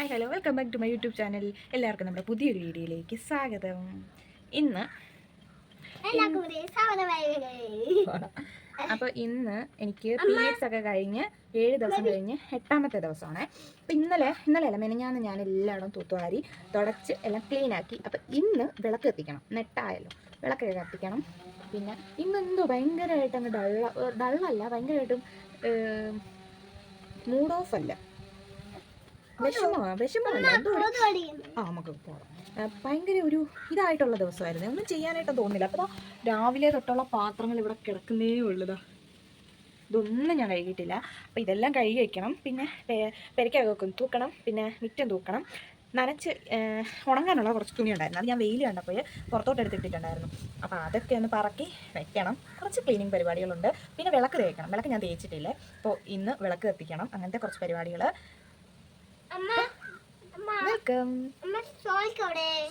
Hi hello welcome back to my YouTube channel എല്ലാവർക്കും നമ്മുടെ പുതിയൊരു വീഡിയോയിലേക്ക് സ്വാഗതം. ഇന്ന് അപ്പോൾ ഇന്ന് എനിക്ക് പീരിയഡ്സ് ഒക്കെ കഴിഞ്ഞ് ഏഴ് ദിവസം കഴിഞ്ഞ് എട്ടാമത്തെ ദിവസമാണ്. അപ്പോൾ ഇന്നലെ ഇന്നലെ അല്ല മെനഞ്ഞാന്ന് ഞാൻ എല്ലായിടം തൂത്തുവാരി തുടച്ച് എല്ലാം ക്ലീൻ ആക്കി. അപ്പോൾ ഇന്ന് വിളക്ക് കത്തിക്കണം. നെട്ടായല്ലോ. വിളക്കൊക്കെ കത്തിക്കണം. പിന്നെ ഇന്ന് എന്തോ ഭയങ്കരമായിട്ട് അങ്ങ് ഡള്ള ഡള്ളല്ല ഭയങ്കരമായിട്ടും മൂഡ് ഓഫ് അല്ല. വിഷമമാണ് വിഷമമല്ല എന്തോ ആ നമുക്ക് പോകാം ഭയങ്കര ഒരു ഇതായിട്ടുള്ള ദിവസമായിരുന്നു. ഒന്നും ചെയ്യാനായിട്ട് തോന്നില്ല. അപ്പോൾ രാവിലെ തൊട്ടുള്ള പാത്രങ്ങൾ ഇവിടെ കിടക്കുന്നേ ഉള്ളതാ. ഇതൊന്നും ഞാൻ കഴുകിയിട്ടില്ല. അപ്പോൾ ഇതെല്ലാം കഴുകി വയ്ക്കണം പിന്നെ പെരക്കകം തൂക്കണം. പിന്നെ മുറ്റം തൂക്കണം. നനച്ച് ഉണങ്ങാനുള്ള കുറച്ച് തുണി ഉണ്ടായിരുന്നു അത് ഞാൻ വെയിൽ കണ്ടപ്പോൾ പുറത്തോട്ട് എടുത്തിട്ടിട്ടുണ്ടായിരുന്നു. അപ്പോൾ അതൊക്കെ ഒന്ന് പറക്കി വെക്കണം. കുറച്ച് ക്ലീനിങ് പരിപാടികളുണ്ട്. പിന്നെ വിളക്ക് തേക്കണം. വിളക്ക് ഞാൻ തേച്ചിട്ടില്ലേ? അപ്പോൾ ഇന്ന് വിളക്ക് കത്തിക്കണം. അങ്ങനത്തെ കുറച്ച് പരിപാടികൾ വെൽക്കം.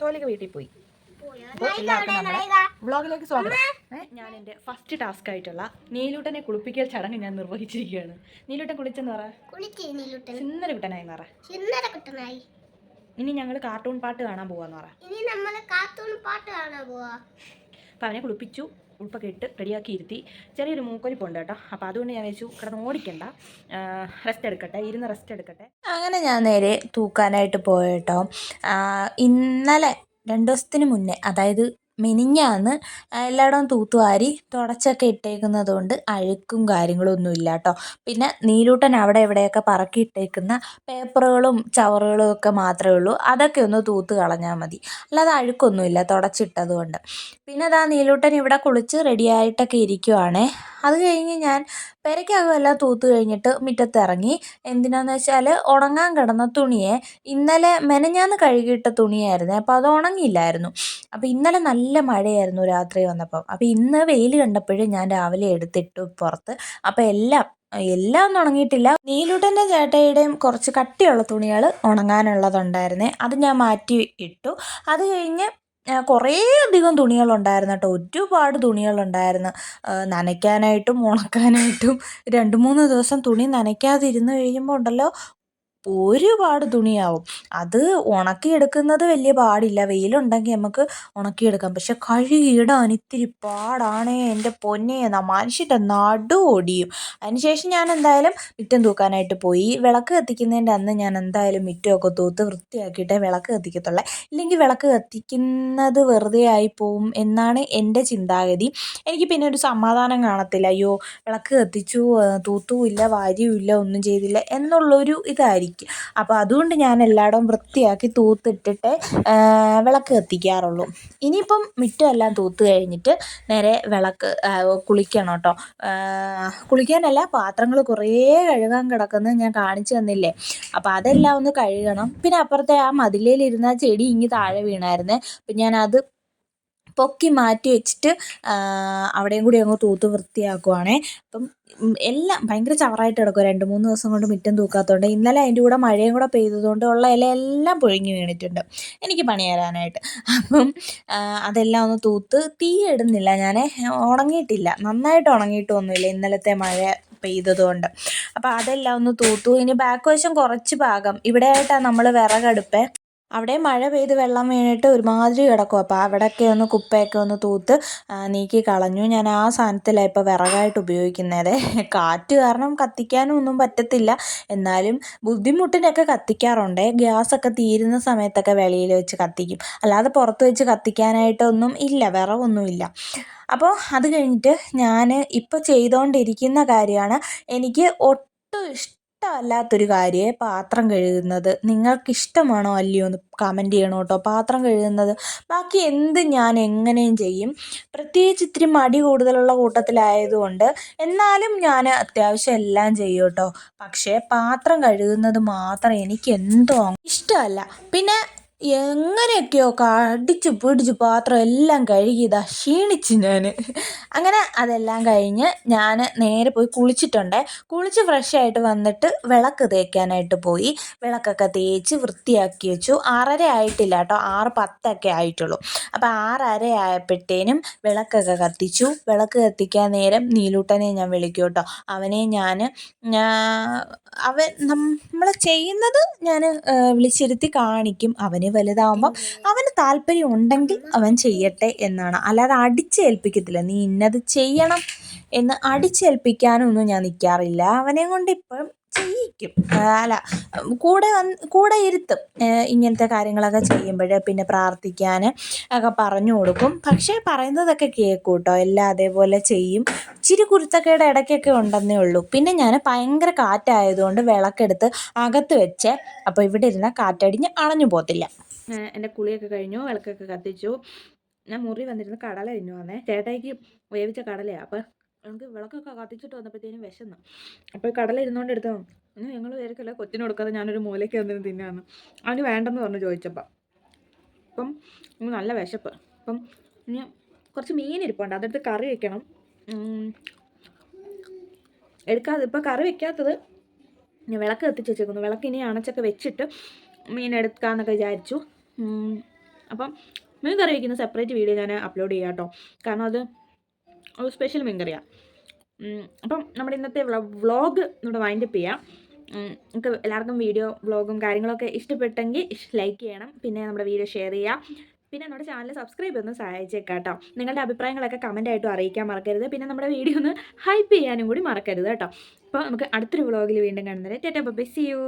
സോലിക വീട്ടിൽ പോയി. വ്ളോഗിലേക്ക് സ്വാഗതം. ഞാൻ എന്റെ ഫസ്റ്റ് ടാസ്ക് ആയിട്ടുള്ള നീലൂട്ടനെ കുളിപ്പിക്കൽ ചടങ്ങ് ഞാൻ നിർവഹിച്ചിരിക്കുകയാണ്. നീലൂട്ടൻ കുളിച്ചെന്ന് പറ. കുട്ടനായി ഇനി ഞങ്ങൾ കാർട്ടൂൺ പാട്ട് കാണാൻ പോവാന്ന് പറ. ഇനി നമ്മൾ കാർട്ടൂൺ പാട്ട് കാണാൻ പോവാ. അപ്പൊ അവനെ കുളിപ്പിച്ചു. ഉൾപ്പൊക്കെ ഇട്ട് റെഡിയാക്കി ഇരുത്തി ചെറിയൊരു മൂക്കൊലിപ്പുണ്ട് കേട്ടോ. അപ്പോൾ അതുകൊണ്ട് ഞാൻ വെച്ചു കിടന്ന് ഓടിക്കണ്ട. റെസ്റ്റ് എടുക്കട്ടെ ഇരുന്ന് റെസ്റ്റ് എടുക്കട്ടെ. അങ്ങനെ ഞാൻ നേരെ തൂക്കാനായിട്ട് പോയിട്ടോ ഇന്നലെ രണ്ട് ദിവസത്തിന് മുന്നേ അതായത് മെനിഞ്ഞാന്ന് എല്ലായിടവും തൂത്തുവാരി തുടച്ചൊക്കെ ഇട്ടേക്കുന്നത് കൊണ്ട് അഴുക്കും കാര്യങ്ങളൊന്നും ഇല്ല കേട്ടോ പിന്നെ നീലൂട്ടൻ അവിടെ എവിടെയൊക്കെ പറക്കി ഇട്ടേക്കുന്ന പേപ്പറുകളും ചവറുകളും ഒക്കെ മാത്രമേ ഉള്ളൂ. അതൊക്കെ ഒന്ന് തൂത്ത് കളഞ്ഞാൽ മതി. അല്ലാതെ അഴുക്കൊന്നുമില്ല തുടച്ചിട്ടത് കൊണ്ട് പിന്നെ അതാ നീലൂട്ടൻ ഇവിടെ കുളിച്ച് റെഡിയായിട്ടൊക്കെ ഇരിക്കുവാണേ. അത് കഴിഞ്ഞ് ഞാൻ പെരയ്ക്കകം എല്ലാം തൂത്ത് കഴിഞ്ഞിട്ട് മുറ്റത്ത് ഇറങ്ങി. എന്തിനാന്ന് വെച്ചാൽ ഉണങ്ങാൻ കിടന്ന തുണിയെ ഇന്നലെ മെനഞ്ഞാന്ന് കഴുകിയിട്ട തുണിയായിരുന്നു. അപ്പോൾ അത് ഉണങ്ങിയില്ലായിരുന്നു. അപ്പോൾ ഇന്നലെ നല്ല മഴയായിരുന്നു രാത്രി വന്നപ്പം. അപ്പോൾ ഇന്ന് വെയിൽ കണ്ടപ്പോഴും ഞാൻ രാവിലെ എടുത്തിട്ടു പുറത്ത്. അപ്പോൾ എല്ലാം എല്ലാം ഒന്നും ഉണങ്ങിയിട്ടില്ല. നീലുടന്റെ ചേട്ടയുടെയും കുറച്ച് കട്ടിയുള്ള തുണികൾ ഉണങ്ങാനുള്ളതുണ്ടായിരുന്നേ. അത് ഞാൻ മാറ്റി ഇട്ടു. അത് കഴിഞ്ഞ് കുറേ അധികം തുണികളുണ്ടായിരുന്നു കേട്ടോ. ഒരുപാട് തുണികളുണ്ടായിരുന്നു. നനയ്ക്കാനായിട്ടും ഉണക്കാനായിട്ടും. രണ്ട് മൂന്ന് ദിവസം തുണി നനയ്ക്കാതിരുന്ന് കഴിയുമ്പോൾ ഉണ്ടല്ലോ ഒരുപാട് തുണിയാവും. അത് ഉണക്കിയെടുക്കുന്നത് വലിയ പാടില്ല. വെയിലുണ്ടെങ്കിൽ നമുക്ക് ഉണക്കിയെടുക്കാം. പക്ഷെ കഴുകിയിടാൻ ഇത്തിരി പാടാണേ എന്റെ പൊന്നെ. മനുഷ്യന്റെ നടു ഒടിയും. അതിനുശേഷം ഞാൻ എന്തായാലും മിറ്റം തൂക്കാനായിട്ട് പോയി. വിളക്ക് കത്തിക്കുന്നതിന്റെ അന്ന് ഞാൻ എന്തായാലും മുറ്റമൊക്കെ തൂത്ത് വൃത്തിയാക്കിയിട്ടേ വിളക്ക് കത്തിക്കത്തുള്ളേ. ഇല്ലെങ്കിൽ വിളക്ക് കത്തിക്കുന്നത് വെറുതെ ആയി പോവും എന്നാണ് എന്റെ ചിന്താഗതി. എനിക്ക് പിന്നെ ഒരു സമാധാനം കാണത്തില്ല. അയ്യോ വിളക്ക് കത്തിച്ചു തൂത്തുമില്ല വാരിയുമില്ല ഒന്നും ചെയ്തില്ല എന്നുള്ളൊരു ഇതായിരിക്കും. അപ്പോൾ അതുകൊണ്ട് ഞാൻ എല്ലായിടവും വൃത്തിയാക്കി തൂത്തിട്ടിട്ട് വിളക്ക് കത്തിക്കാറുള്ളൂ. ഇനിയിപ്പം മുറ്റമെല്ലാം തൂത്ത് കഴിഞ്ഞിട്ട് നേരെ വിളക്ക് കുളിക്കണം കേട്ടോ. കുളിക്കാനല്ല പാത്രങ്ങൾ കുറേ കഴുകാൻ കിടക്കുന്നത് ഞാൻ കാണിച്ചു തന്നില്ലേ? അപ്പോൾ അതെല്ലാം ഒന്ന് കഴുകണം. പിന്നെ അപ്പുറത്തെ ആ മതിലേലിരുന്ന ചെടി ഇങ്ങി താഴെ വീണായിരുന്നേ. അപ്പം ഞാനത് പൊക്കി മാറ്റി വെച്ചിട്ട് അവിടെയും കൂടി അങ്ങ് തൂത്ത് വൃത്തിയാക്കുവാണേ. അപ്പം എല്ലാം ഭയങ്കര ചവറായിട്ട് കിടക്കും രണ്ട് മൂന്ന് ദിവസം കൊണ്ട് മുറ്റം തൂക്കാത്തതുകൊണ്ട് ഇന്നലെ അതിന്റെ കൂടെ മഴയും കൂടെ പെയ്തതുകൊണ്ട് ഉള്ള ഇല എല്ലാം പൊഴിഞ്ഞു വീണിട്ടുണ്ട്. എനിക്ക് പണി തരാനായിട്ട് അപ്പം അതെല്ലാം ഒന്ന് തൂത്ത് തീ ഇടുന്നില്ല ഞാൻ ഉണങ്ങിയിട്ടില്ല. നന്നായിട്ട് ഉണങ്ങിയിട്ടൊന്നുമില്ല ഇന്നലത്തെ മഴ പെയ്തതുകൊണ്ട്. അപ്പോൾ അതെല്ലാം ഒന്ന് തൂത്തു. ഇനി ബാക്ക് വശം കുറച്ച് ഭാഗം ഇവിടെ ആയിട്ടാണ് നമ്മൾ വിറകടുപ്പേ. അവിടെ മഴ പെയ്ത് വെള്ളം വീണിട്ട് ഒരുമാതിരി കിടക്കും അപ്പോൾ അവിടെയൊക്കെ ഒന്ന് കുപ്പയൊക്കെ ഒന്ന് തൂത്ത് നീക്കി കളഞ്ഞു. ഞാൻ ആ സാധനത്തിലാണ് ഇപ്പോൾ വിറകായിട്ട് ഉപയോഗിക്കുന്നത്. കാറ്റ് കാരണം കത്തിക്കാനും ഒന്നും പറ്റത്തില്ല. എന്നാലും ബുദ്ധിമുട്ടിനൊക്കെ കത്തിക്കാറുണ്ട്. ഗ്യാസൊക്കെ തീരുന്ന സമയത്തൊക്കെ വെളിയിൽ വെച്ച് കത്തിക്കും. അല്ലാതെ പുറത്ത് വെച്ച് കത്തിക്കാനായിട്ടൊന്നും ഇല്ല. വിറകൊന്നുമില്ല. അപ്പോൾ അത് കഴിഞ്ഞിട്ട് ഞാൻ ഇപ്പോൾ ചെയ്തുകൊണ്ടിരിക്കുന്ന കാര്യമാണ്. എനിക്ക് ഒട്ടും ഇഷ്ടമല്ലാത്തൊരു കാര്യമേ പാത്രം കഴുകുന്നത്. നിങ്ങൾക്കിഷ്ടമാണോ അല്ലയോ എന്ന് കമന്റ് ചെയ്യണം കേട്ടോ പാത്രം കഴുകുന്നത്. ബാക്കി എന്ത് ഞാൻ എങ്ങനെയും ചെയ്യും. പ്രത്യേകിച്ച് ഇത്തിരി മടി കൂടുതലുള്ള കൂട്ടത്തിലായതുകൊണ്ട് എന്നാലും ഞാൻ അത്യാവശ്യം എല്ലാം ചെയ്യും കേട്ടോ പക്ഷേ പാത്രം കഴുകുന്നത് മാത്രം എനിക്ക് എന്തോ ഇഷ്ടമല്ല. പിന്നെ എങ്ങനെയൊക്കെയോ കടിച്ച് പിടിച്ച് പാത്രം എല്ലാം കഴുകി ഇതാ ക്ഷീണിച്ചു ഞാൻ അങ്ങനെ അതെല്ലാം കഴിഞ്ഞ് ഞാൻ നേരെ പോയി കുളിച്ചിട്ടുണ്ട്. കുളിച്ച് ഫ്രഷ് ആയിട്ട് വന്നിട്ട് വിളക്ക് തേക്കാനായിട്ട് പോയി. വിളക്കൊക്കെ തേച്ച് വൃത്തിയാക്കി വെച്ചു. ആറര ആയിട്ടില്ല കേട്ടോ. ആറ് പത്തൊക്കെ ആയിട്ടുള്ളൂ. അപ്പോൾ ആറര ആയപ്പോഴത്തേനും വിളക്കൊക്കെ കത്തിച്ചു. വിളക്ക് കത്തിക്കാൻ നേരം നീലൂട്ടനെ ഞാൻ വിളിക്കും കേട്ടോ. അവനെ ഞാൻ അവൻ നമ്മൾ ചെയ്യുന്നത് ഞാൻ വിളിച്ചിരുത്തി കാണിക്കും. അവന് വലുതാവുമ്പം അവന് താല്പര്യം ഉണ്ടെങ്കിൽ അവൻ ചെയ്യട്ടെ എന്നാണ്. അല്ലാതെ അടിച്ചേൽപ്പിക്കത്തില്ല. നീ ഇന്നത് ചെയ്യണം എന്ന് അടിച്ചേൽപ്പിക്കാനൊന്നും ഞാൻ നിൽക്കാറില്ല അവനെ കൊണ്ട് ഇപ്പം ചെയ്യിക്കും. അല്ല കൂടെ വന്ന് കൂടെ ഇരുത്തും ഇങ്ങനത്തെ കാര്യങ്ങളൊക്കെ ചെയ്യുമ്പോൾ പിന്നെ പ്രാർത്ഥിക്കാൻ ഒക്കെ പറഞ്ഞു കൊടുക്കും. പക്ഷേ പറയുന്നതൊക്കെ കേൾക്കും കേട്ടോ എല്ലാം അതേപോലെ ചെയ്യും. ഇച്ചിരി കുരുത്തക്കേട് ഇടയ്ക്കൊക്കെ ഉണ്ടെന്നേ ഉള്ളൂ. പിന്നെ ഞാൻ ഭയങ്കര കാറ്റായതുകൊണ്ട് വിളക്കെടുത്ത് അകത്ത് വെച്ചേ അപ്പോൾ ഇവിടെ ഇരുന്ന കാറ്റടിഞ്ഞ് അണഞ്ഞു പോകത്തില്ല. എന്റെ കുളിയൊക്കെ കഴിഞ്ഞു വിളക്കൊക്കെ കത്തിച്ചു. ഞാൻ മുറി വന്നിരുന്ന് കടല തിന്നു വന്നേ ചേട്ടായിക്ക് വേവിച്ച കടലയാണ് അപ്പോൾ നമുക്ക് വിളക്കൊക്കെ കത്തിച്ചിട്ട് വന്നപ്പോഴത്തേനും വിശന്നു. അപ്പോൾ കടല ഇരുന്നുകൊണ്ട് എടുത്തോ ഇന്ന് ഞങ്ങൾ വിചാരിക്കല്ല കൊച്ചിന് കൊടുക്കാതെ ഞാനൊരു മൂലയ്ക്ക് വന്നിരുന്ന് തിന്നാന്ന്? അവന് വേണ്ടെന്ന് പറഞ്ഞു ചോദിച്ചപ്പോൾ അപ്പം നല്ല വിശപ്പ്. അപ്പം ഇനി കുറച്ച് മീൻ ഇരിപ്പുണ്ട് അതെടുത്ത് കറി വെക്കണം. എടുക്കാതെ ഇപ്പോൾ കറി വെക്കാത്തത് വിളക്ക് കത്തിച്ച് വെച്ചേക്കുന്നു. വിളക്ക് ഇനി അണച്ചൊക്കെ വെച്ചിട്ട് മീൻ എടുക്കാമെന്നൊക്കെ വിചാരിച്ചു. അപ്പം മീൻ കറി വയ്ക്കുന്ന സെപ്പറേറ്റ് വീഡിയോ ഞാൻ അപ്ലോഡ് ചെയ്യാം കേട്ടോ കാരണം അത് ഒരു സ്പെഷ്യൽ മീൻ കറിയാണ് അപ്പം നമ്മുടെ ഇന്നത്തെ വ്ളോഗ് വൈൻഡ് വൈൻഡപ്പ് ചെയ്യാം. നിങ്ങൾക്ക് എല്ലാവർക്കും വീഡിയോ വ്ളോഗും കാര്യങ്ങളൊക്കെ ഇഷ്ടപ്പെട്ടെങ്കിൽ ലൈക്ക് ചെയ്യണം. പിന്നെ നമ്മുടെ വീഡിയോ ഷെയർ ചെയ്യുക പിന്നെ നമ്മുടെ ചാനൽ സബ്സ്ക്രൈബ് ഒന്ന് സഹായിച്ചേക്കാം കേട്ടോ. നിങ്ങളുടെ അഭിപ്രായങ്ങളൊക്കെ കമന്റ് ആയിട്ട് അറിയിക്കാൻ മറക്കരുത്. പിന്നെ നമ്മുടെ വീഡിയോ ഒന്ന് ഹൈപ്പ് ചെയ്യാനും കൂടി മറക്കരുത് കേട്ടോ. അപ്പോൾ നമുക്ക് അടുത്തൊരു വ്ളോഗിൽ വീണ്ടും കാണുന്നത് ടാറ്റാ ബൈ സി യു